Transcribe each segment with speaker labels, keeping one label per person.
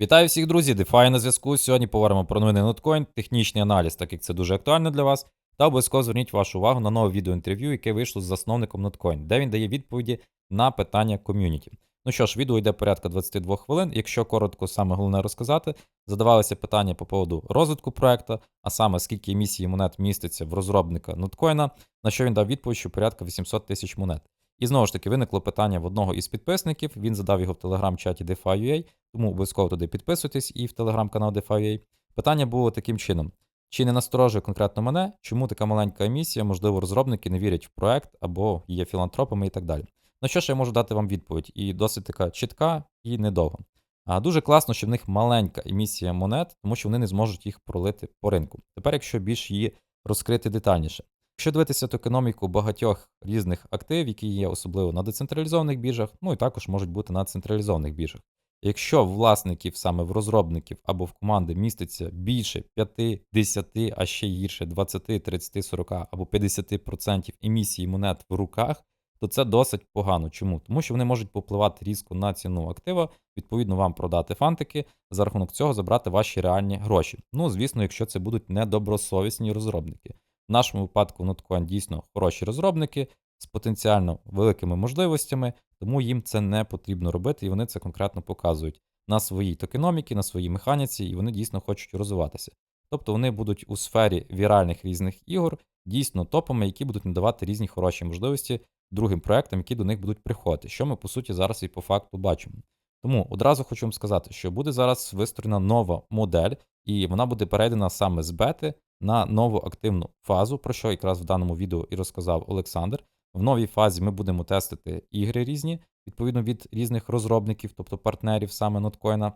Speaker 1: Вітаю всіх, друзі! DeFi на зв'язку. Сьогодні поговоримо про новини Notcoin, технічний аналіз, так як це дуже актуально для вас. Та обов'язково зверніть вашу увагу на нове відеоінтерв'ю, яке вийшло з засновником Notcoin, де він дає відповіді на питання ком'юніті. Ну що ж, відео йде порядка 22 хвилин. Якщо коротко, саме головне розказати, задавалися питання по поводу розвитку проекту, а саме скільки емісії монет міститься в розробника Notcoin, на що він дав відповідь, що порядка 800 тисяч монет. І знову ж таки виникло питання в одного із підписників. Він задав його в телеграм-чаті DeFi.ua, тому обов'язково туди підписуйтесь і в телеграм-канал DeFi.ua. Питання було таким чином: чи не насторожує конкретно мене, чому така маленька емісія, можливо, розробники не вірять в проект або є філантропами і так далі. Ну що ж, я можу дати вам відповідь, і досить така чітка і недовга. А дуже класно, що в них маленька емісія монет, тому що вони не зможуть їх пролити по ринку. Тепер, якщо більш її розкрити детальніше. Якщо дивитися економіку багатьох різних активів, які є особливо на децентралізованих біржах, ну і також можуть бути на централізованих біржах. Якщо власників саме в розробників або в команди міститься більше 5, 10, а ще гірше 20, 30, 40 або 50% емісії монет в руках, то це досить погано. Чому? Тому що вони можуть попливати різко на ціну актива, відповідно, вам продати фантики, за рахунок цього забрати ваші реальні гроші. Ну, звісно, якщо це будуть недобросовісні розробники. В нашому випадку Notcoin дійсно хороші розробники з потенціально великими можливостями, тому їм це не потрібно робити, і вони це конкретно показують на своїй токеноміці, на своїй механіці, і вони дійсно хочуть розвиватися. Тобто вони будуть у сфері віральних різних ігор дійсно топами, які будуть надавати різні хороші можливості другим проектам, які до них будуть приходити, що ми по суті зараз і по факту бачимо. Тому одразу хочу вам сказати, що буде зараз вистроєна нова модель, і вона буде перейдена саме з бети на нову активну фазу, про що якраз в даному відео і розказав Олександр. В новій фазі ми будемо тестити ігри різні, відповідно від різних розробників, тобто партнерів саме ноткоїна.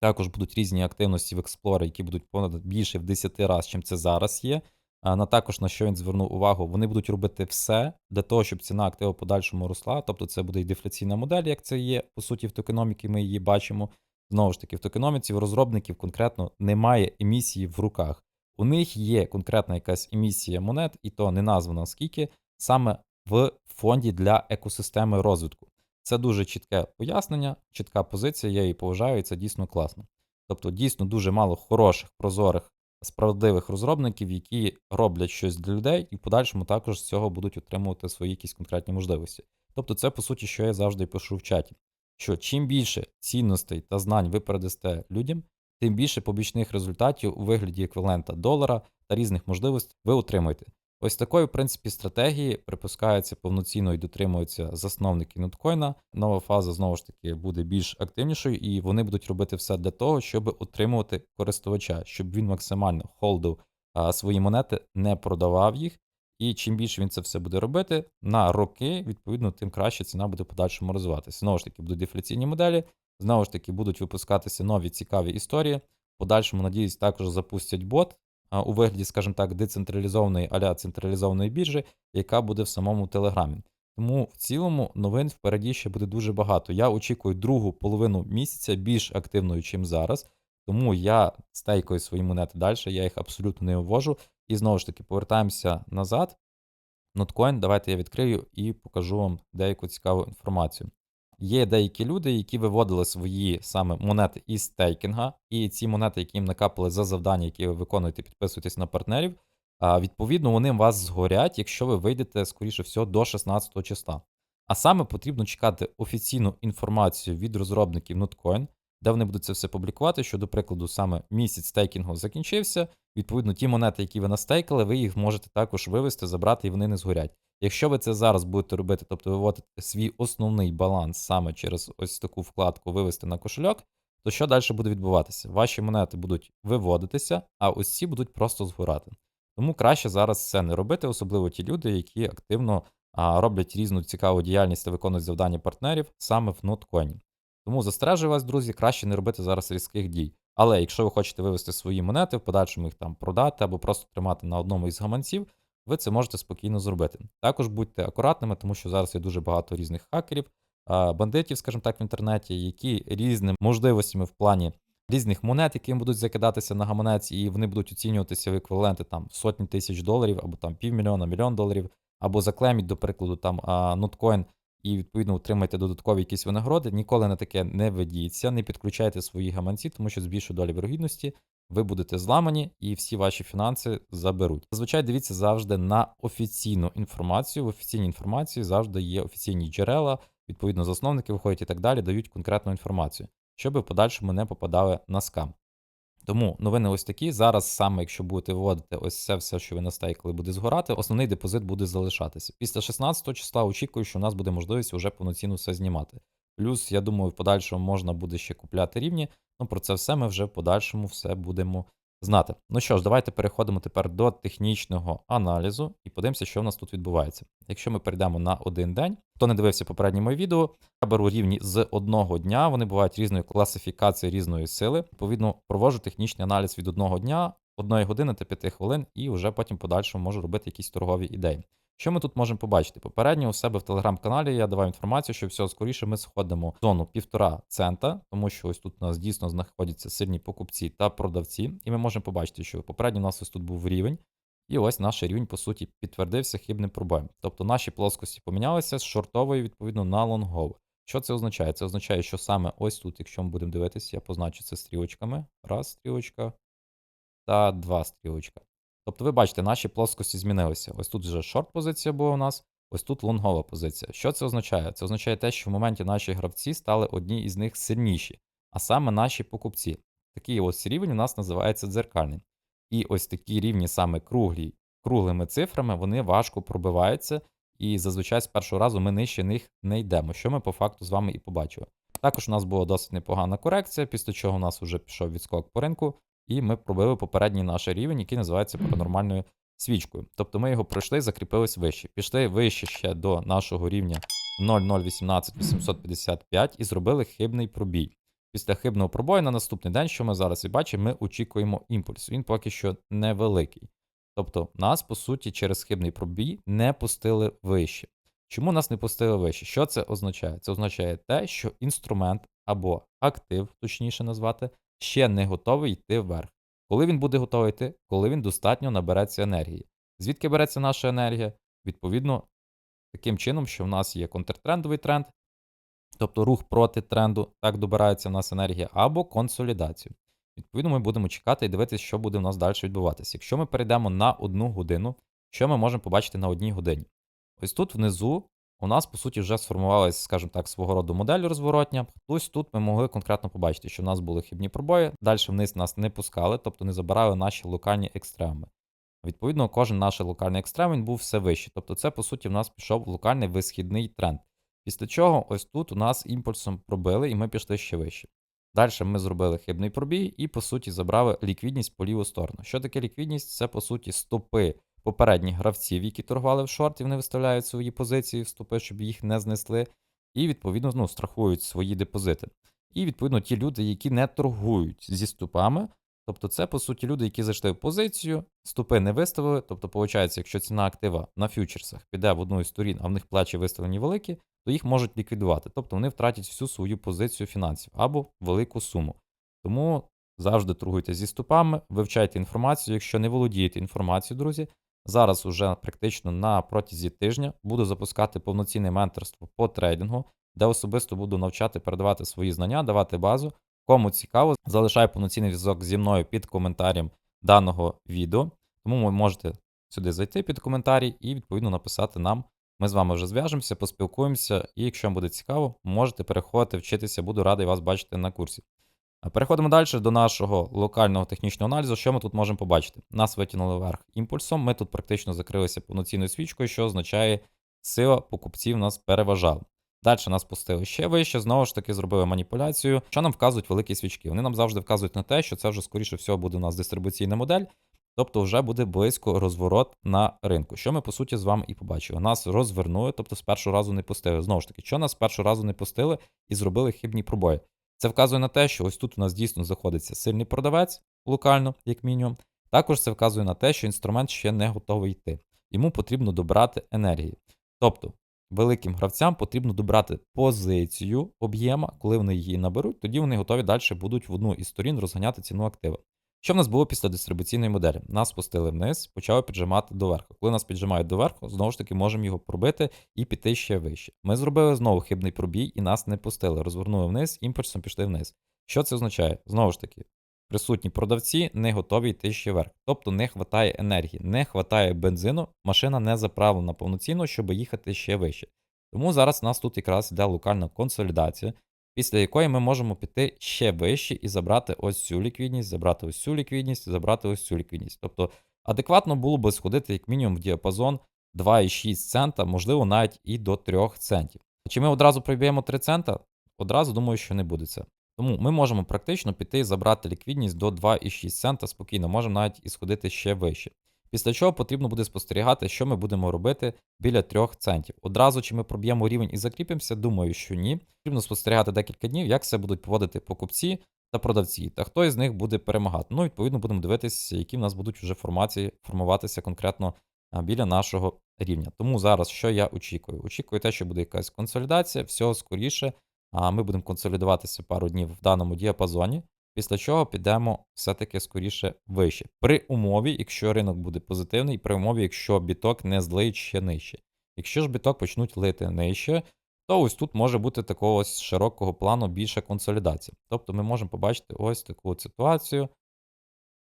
Speaker 1: Також будуть різні активності в Explorer, які будуть понад більше в 10 разів, чим це зараз є. На також на що він звернув увагу, вони будуть робити все для того, щоб ціна активу подальшому росла. Тобто це буде і дефляційна модель, як це є, по суті, в токеноміки ми її бачимо. Знову ж таки, в токеноміці в розробників конкретно немає емісії в руках. У них є конкретна якась емісія монет, і то не названо скільки, саме в фонді для екосистеми розвитку. Це дуже чітке пояснення, чітка позиція, я її поважаю, і це дійсно класно. Тобто, дійсно дуже мало хороших, прозорих, справедливих розробників, які роблять щось для людей, і в подальшому також з цього будуть отримувати свої якісь конкретні можливості. Тобто, це по суті, що я завжди пишу в чаті. Що чим більше цінностей та знань ви передасте людям, тим більше побічних результатів у вигляді еквівалента долара та різних можливостей ви отримаєте. Ось такої, в принципі, стратегії припускаються повноцінно і дотримуються засновники ноткоїна. Нова фаза знову ж таки буде більш активнішою, і вони будуть робити все для того, щоб утримувати користувача, щоб він максимально холдив свої монети, не продавав їх. І чим більше він це все буде робити на роки, відповідно, тим краще ціна буде подальшому розвиватися. Знову ж таки, будуть дефляційні моделі, Знову ж таки, будуть випускатися нові цікаві історії. Подальшому, надіюсь, також запустять бот у вигляді, скажімо так, децентралізованої аля централізованої біржі, яка буде в самому Телеграмі. Тому в цілому новин впереді ще буде дуже багато. Я очікую другу половину місяця більш активною, ніж зараз. Тому я стейкою свої монети далі, я їх абсолютно не ввожу. І знову ж таки, повертаємося назад. Ноткоін, давайте я відкрию і покажу вам деяку цікаву інформацію. Є деякі люди, які виводили свої саме монети із стейкінга, і ці монети, які їм накапали за завдання, які ви виконуєте, підписуєтесь на партнерів. Відповідно, вони вас згорять, якщо ви вийдете, скоріше всього, до 16 числа. А саме потрібно чекати офіційну інформацію від розробників Notcoin, де вони будуть це все публікувати, що, до прикладу, саме місяць стейкінгу закінчився. Відповідно, ті монети, які ви настейкали, ви їх можете також вивести, забрати, і вони не згорять. Якщо ви це зараз будете робити, тобто виводити свій основний баланс саме через ось таку вкладку вивести на кошельок, то що далі буде відбуватися? Ваші монети будуть виводитися, а ось ці будуть просто згорати. Тому краще зараз це не робити, особливо ті люди, які активно а, роблять різну цікаву діяльність та виконують завдання партнерів саме в ноткоїні. Тому застережую вас, друзі, краще не робити зараз різких дій. Але якщо ви хочете вивести свої монети, в подальшому їх там продати або просто тримати на одному із гаманців, ви це можете спокійно зробити. Також будьте акуратними, тому що зараз є дуже багато різних хакерів, бандитів, скажімо так, в інтернеті, які різними можливостями в плані різних монет, які будуть закидатися на гаманець, і вони будуть оцінюватися в еквіваленти там сотні тисяч доларів, або там півмільйона, мільйон доларів, або заклеміть, до прикладу, там ноткоін і відповідно отримаєте додаткові якісь винагороди. Ніколи на таке не ведіться, не підключайте свої гаманці, тому що з більшою долі вірогідності ви будете зламані і всі ваші фінанси заберуть. Зазвичай дивіться завжди на офіційну інформацію. В офіційній інформації завжди є офіційні джерела, відповідно, засновники виходять і так далі, дають конкретну інформацію, щоб в подальшому не попадали на скам. Тому новини ось такі. Зараз саме, якщо будете вводити ось це все, що ви настейкали, буде згорати, основний депозит буде залишатися. Після 16 числа очікую, що у нас буде можливість вже повноцінно все знімати. Плюс, я думаю, в подальшому можна буде ще купляти рівні. Ну про це все ми вже в подальшому все будемо знати. Ну що ж, давайте переходимо тепер до технічного аналізу і подивимося, що в нас тут відбувається. Якщо ми перейдемо на один день, хто не дивився попереднє моє відео, я беру рівні з одного дня, вони бувають різної класифікації, різної сили. Відповідно, проводжу технічний аналіз від одного дня, одної години та п'яти хвилин, і вже потім подальшому можу робити якісь торгові ідеї. Що ми тут можемо побачити? Попередньо у себе в телеграм-каналі я давав інформацію, що все скоріше ми сходимо в зону півтора цента, тому що ось тут у нас дійсно знаходяться сильні покупці та продавці, і ми можемо побачити, що попередньо у нас ось тут був рівень, і ось наш рівень, по суті, підтвердився хибним пробоєм. Тобто наші плоскості помінялися з шортової, відповідно, на лонгову. Що це означає? Це означає, що саме ось тут, якщо ми будемо дивитися, я позначу це стрілочками. Раз стрілочка та два стрілочка. Тобто, ви бачите, наші плоскості змінилися. Ось тут вже шорт-позиція була у нас, ось тут лонгова позиція. Що це означає? Це означає те, що в моменті наші гравці стали одні із них сильніші, а саме наші покупці. Такий ось рівень у нас називається дзеркальний. І ось такі рівні, саме круглі, круглими цифрами, вони важко пробиваються, і зазвичай з першого разу ми нижче них не йдемо, що ми по факту з вами і побачили. Також у нас була досить непогана корекція, після чого у нас вже пішов відскок по ринку і ми пробили попередній наш рівень, який називається паранормальною свічкою. Тобто ми його пройшли, закріпились вище. Пішли вище ще до нашого рівня 0018855 і зробили хибний пробій. Після хибного пробою на наступний день, що ми зараз і бачимо, ми очікуємо імпульс. Він поки що невеликий. Тобто нас, по суті, через хибний пробій не пустили вище. Чому нас не пустили вище? Що це означає? Це означає те, що інструмент або актив, точніше назвати, ще не готовий йти вверх. Коли він буде готовий йти, коли він достатньо набереться енергії. Звідки береться наша енергія? Відповідно, таким чином, що в нас є контртрендовий тренд, тобто рух проти тренду, так добирається в нас енергія, або консолідацію. Відповідно, ми будемо чекати і дивитися, що буде в нас далі відбуватися. Якщо ми перейдемо на одну годину, що ми можемо побачити на одній годині? Ось тут внизу у нас, по суті, вже сформувалася, скажімо так, свого роду модель розворотня. Ось тут ми могли конкретно побачити, що в нас були хибні пробої, далі вниз нас не пускали, тобто не забирали наші локальні екстреми. Відповідно, кожен наш локальний екстрем він був все вищий. Тобто, це, по суті, в нас пішов локальний висхідний тренд. Після чого ось тут у нас імпульсом пробили, і ми пішли ще вище. Далі ми зробили хибний пробій і, по суті, забрали ліквідність по ліву сторону. Що таке ліквідність? Це, по суті, стопи попередніх гравців, які торгували в шорт, і вони виставляють свої позиції, вступи, щоб їх не знесли, і, відповідно, ну, страхують свої депозити. І, відповідно, ті люди, які не торгують зі ступами. Тобто, це, по суті, люди, які зайшли в позицію, ступи не виставили. Тобто, виходить, якщо ціна актива на фьючерсах піде в одну із сторін, а в них плечі виставлені великі, то їх можуть ліквідувати. Тобто вони втратять всю свою позицію фінансів або велику суму. Тому завжди торгуйте зі ступами, вивчайте інформацію. Якщо не володієте інформацією, друзі, Зараз уже практично на протязі тижня буду запускати повноцінне менторство по трейдингу, де особисто буду навчати передавати свої знання, давати базу. Кому цікаво, залишаю повноцінний зв'язок зі мною під коментарем даного відео. Тому ви можете сюди зайти під коментарі і відповідно написати нам. Ми з вами вже зв'яжемося, поспілкуємося, і якщо вам буде цікаво, можете переходити, вчитися, буду радий вас бачити на курсі. Переходимо далі до нашого локального технічного аналізу. Що ми тут можемо побачити? Нас витягнули вверх імпульсом. Ми тут практично закрилися повноцінною свічкою, що означає, сила покупців нас переважала. Далі нас пустили ще вище, знову ж таки, зробили маніпуляцію. Що нам вказують великі свічки? Вони нам завжди вказують на те, що це вже, скоріше всього, буде у нас дистрибуційна модель, тобто вже буде близько розворот на ринку. Що ми, по суті, з вами і побачили. Нас розвернули, тобто з першого разу не пустили. Знову ж таки, що нас з першого разу не пустили і зробили хибні пробої. Це вказує на те, що ось тут у нас дійсно знаходиться сильний продавець локально, як мінімум. Також це вказує на те, що інструмент ще не готовий йти. Йому потрібно добрати енергії. Тобто, великим гравцям потрібно добрати позицію об'єма, коли вони її наберуть, тоді вони готові далі будуть в одну із сторін розганяти ціну актива. Що в нас було після дистрибуційної моделі? Нас спустили вниз, почали піджимати доверху. Коли нас піджимають доверху, знову ж таки можемо його пробити і піти ще вище. Ми зробили знову хибний пробій і нас не пустили. Розвернули вниз, імпульсом пішли вниз. Що це означає? Знову ж таки, присутні продавці не готові йти ще вверх. Тобто не вистачає енергії, не вистачає бензину, машина не заправлена повноцінно, щоб їхати ще вище. Тому зараз у нас тут якраз йде локальна консолідація, після якої ми можемо піти ще вище і забрати ось цю ліквідність, забрати ось цю ліквідність, забрати ось цю ліквідність. Тобто адекватно було би сходити як мінімум в діапазон 2,6 цента, можливо, навіть і до 3 центів. Чи ми одразу приб'ємо 3 цента? Одразу думаю, що не буде це. Тому ми можемо практично піти і забрати ліквідність до 2,6 цента спокійно, можемо навіть і сходити ще вище. Після чого потрібно буде спостерігати, що ми будемо робити біля 3 центів. Одразу чи ми проб'ємо рівень і закріпимося, думаю, що ні. Потрібно спостерігати декілька днів, як себе будуть поводити покупці та продавці, та хто із них буде перемагати. Ну, відповідно, будемо дивитися, які в нас будуть вже формації формуватися конкретно біля нашого рівня. Тому зараз що я очікую? Очікую те, що буде якась консолідація, всього скоріше. А ми будемо консолідуватися пару днів в даному діапазоні. Після чого підемо все-таки скоріше вище. При умові, якщо ринок буде позитивний, при умові, якщо біток не злить ще нижче. Якщо ж біток почнуть лити нижче, то ось тут може бути такого ось широкого плану більша консолідація. Тобто ми можемо побачити ось таку ситуацію.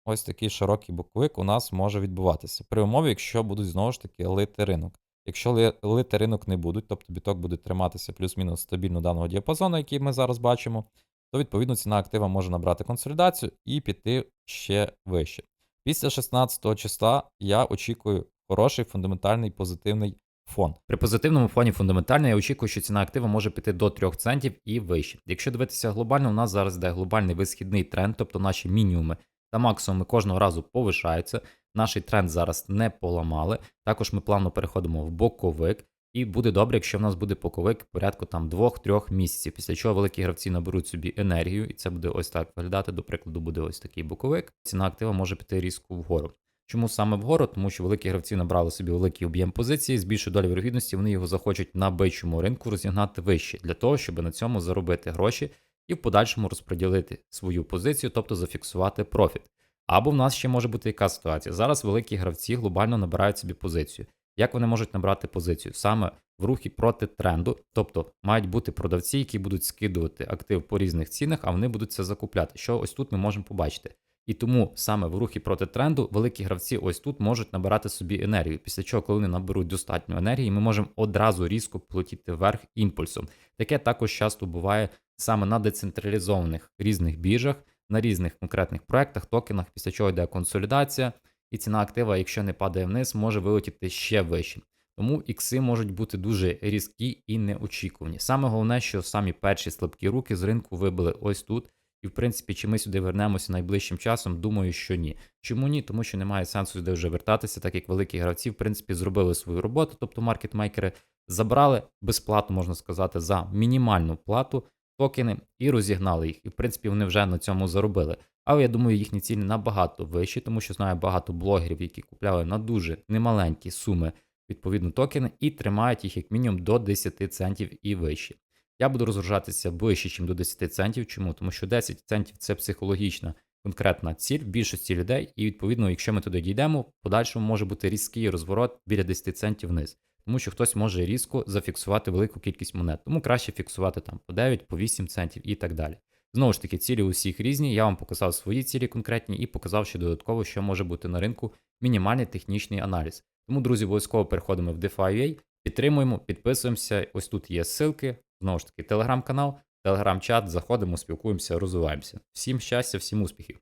Speaker 1: Ось такий широкий боковик у нас може відбуватися. При умові, якщо будуть знову ж таки лити ринок. Якщо лити ринок не будуть, тобто біток буде триматися плюс-мінус стабільно даного діапазону, який ми зараз бачимо, то відповідно ціна актива може набрати консолідацію і піти ще вище. Після 16 числа я очікую хороший фундаментальний позитивний фон. При позитивному фоні фундаментально я очікую, що ціна актива може піти до 3 центів і вище. Якщо дивитися глобально, у нас зараз йде глобальний висхідний тренд, тобто наші мінімуми та максимуми кожного разу повишаються. Наш тренд зараз не поламали. Також ми плавно переходимо в боковик. І буде добре, якщо в нас буде боковик порядку там 2-3 місяців, після чого великі гравці наберуть собі енергію, і це буде ось так виглядати. До прикладу, буде ось такий боковик. Ціна актива може піти різко вгору. Чому саме вгору? Тому що великі гравці набрали собі великий об'єм позиції, з більшою долею вірогідності вони його захочуть на бичому ринку розігнати вище, для того, щоб на цьому заробити гроші і в подальшому розподілити свою позицію, тобто зафіксувати профіт. Або в нас ще може бути яка ситуація. Зараз великі гравці глобально набирають собі позицію. Як вони можуть набрати позицію? Саме в рухі проти тренду, тобто мають бути продавці, які будуть скидувати актив по різних цінах, а вони будуть це закупляти. Що ось тут ми можемо побачити. І тому саме в рухі проти тренду великі гравці ось тут можуть набирати собі енергію. Після чого, коли вони наберуть достатньо енергії, ми можемо одразу різко полетіти вверх імпульсом. Таке також часто буває саме на децентралізованих різних біржах, на різних конкретних проектах, токенах, після чого йде консолідація, і ціна актива, якщо не падає вниз, може вилетіти ще вище. Тому ікси можуть бути дуже різкі і неочікувані. Саме головне, що самі перші слабкі руки з ринку вибили ось тут. І, в принципі, чи ми сюди вернемося найближчим часом, думаю, що ні. Чому ні? Тому що немає сенсу сюди вже вертатися, так як великі гравці, в принципі, зробили свою роботу, тобто маркетмейкери забрали безплатно, можна сказати, за мінімальну плату токени і розігнали їх. І, в принципі, вони вже на цьому заробили. Але я думаю, їхні ціни набагато вищі, тому що знаю багато блогерів, які купляли на дуже немаленькі суми відповідно токени і тримають їх як мінімум до 10 центів і вище. Я буду розгружатися ближче, ніж до 10 центів. Чому? Тому що 10 центів це психологічна конкретна ціль в більшості людей, і відповідно, якщо ми туди дійдемо, в подальшому може бути різкий розворот біля 10 центів вниз. Тому що хтось може різко зафіксувати велику кількість монет. Тому краще фіксувати там по 9, по 8 центів і так далі. Знову ж таки, цілі у всіх різні. Я вам показав свої цілі конкретні і показав ще додатково, що може бути на ринку мінімальний технічний аналіз. Тому, друзі, обов'язково переходимо в DeFi.ua, підтримуємо, підписуємося. Ось тут є ссылки. Знову ж таки, телеграм-канал, телеграм-чат, заходимо, спілкуємося, розвиваємося. Всім щастя, всім успіхів!